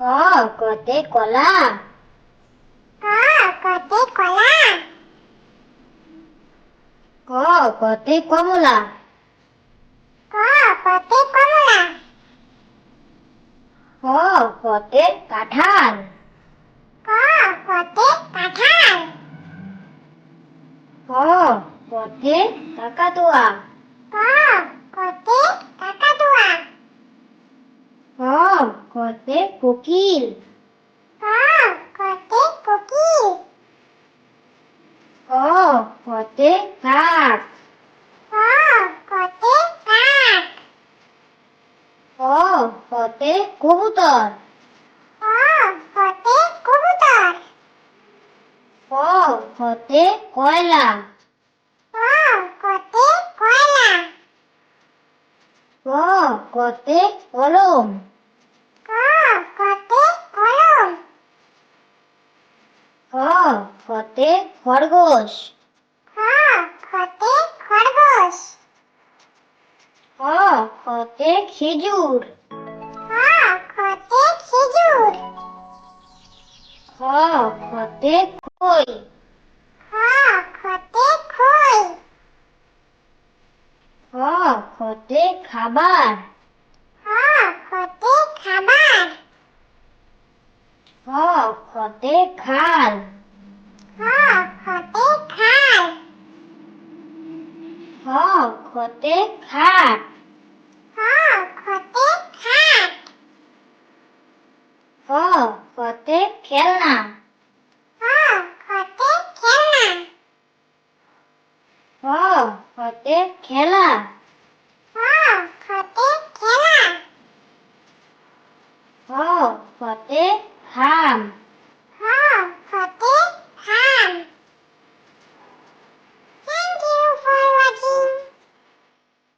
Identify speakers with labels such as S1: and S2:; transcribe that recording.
S1: কতে কলা
S2: ক কতে কলা
S1: ক কতে কমলা।
S2: ক কতে কমলা।
S1: ক কতে কাঁঠাল।
S2: ক কতে কাঁঠাল।
S1: ক কতে কাকাতুয়া।
S2: ক কতে কাকাতুয়া।
S1: ক কতে কোকিল
S2: ক কতে কোকিল
S1: ক কতে কাক
S2: ক কতে কাক
S1: ক কতে কবুতর।
S2: ক কতে কবুতর।
S1: ক কতে কয়লা।
S2: কতে কয়লা।
S1: ক কতে কলম
S2: ক কতে কলম
S1: খ কতে খরগোশ।
S2: খ কতে খরগোশ।
S1: খ কতে খেজুর।
S2: খ কতে খেজুর।
S1: খ কতে খই।
S2: খ কতে খই।
S1: খ কতে খাবার
S2: খ কতে খাবার
S1: কতে খাল।
S2: কতে খাল।
S1: খ কতে খাট
S2: কতে খাট
S1: খ কতে খেলনা।
S2: কতে খেলনা।
S1: খ কতে খেলা।
S2: কতে খেলা।
S1: খ কতে